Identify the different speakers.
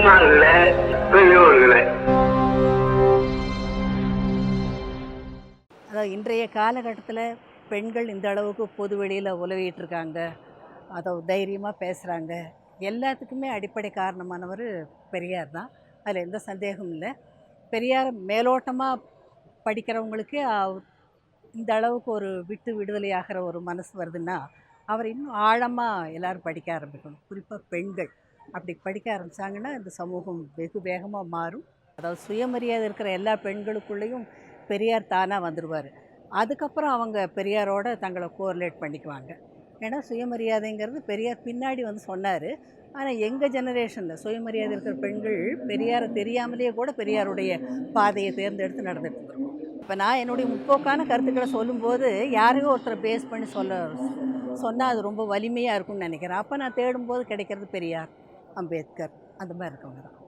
Speaker 1: முன்னாள்ல பெரியோர்களை. அதாவது இன்றைய காலகட்டத்தில் பெண்கள் இந்த அளவுக்கு பொது வெளியில் உலவிட்டு இருக்காங்க அதை தைரியமாக பேசுகிறாங்க எல்லாத்துக்குமே அடிப்படை காரணமானவர் பெரியார் தான். அதில் எந்த சந்தேகமும் இல்லை. பெரியார் மேலோட்டமாக படிக்கிறவங்களுக்கு இந்த அளவுக்கு ஒரு விட்டு விடுதலையாகிற ஒரு மனசு வருதுன்னா அவர் இன்னும் ஆழமாக எல்லோரும் படிக்க ஆரம்பிக்கணும். குறிப்பாக பெண்கள். அப்படி படிக்க ஆரம்பித்தாங்கன்னா இந்த சமூகம் வெகு வேகமாக மாறும். அதாவது சுயமரியாதை இருக்கிற எல்லா பெண்களுக்குள்ளேயும் பெரியார் தானாக வந்துடுவார் அதுக்கப்புறம் அவங்க பெரியாரோட தங்களை கோரிலேட் பண்ணிக்குவாங்க. ஏன்னா சுயமரியாதைங்கிறது பெரியார் பின்னாடி வந்து சொன்னார். ஆனால் எங்கள் ஜெனரேஷனில் சுயமரியாதை இருக்கிற பெண்கள் பெரியாரை தெரியாமலேயே கூட பெரியாருடைய பாதையை தேர்ந்தெடுத்து நடந்துட்டு இருக்கோம் இப்போ நான் என்னுடைய முற்போக்கான கருத்துக்களை சொல்லும்போது யாரையோ ஒருத்தரை பேஸ் பண்ணி சொல்ல சொன்னால் அது ரொம்ப வலிமையாக இருக்கும்னு நினைக்கிறேன். அப்போ நான் தேடும்போது கிடைக்கிறது பெரியார். அம்பேத்கர் அந்த மாதிரி இருக்கவங்க தான்.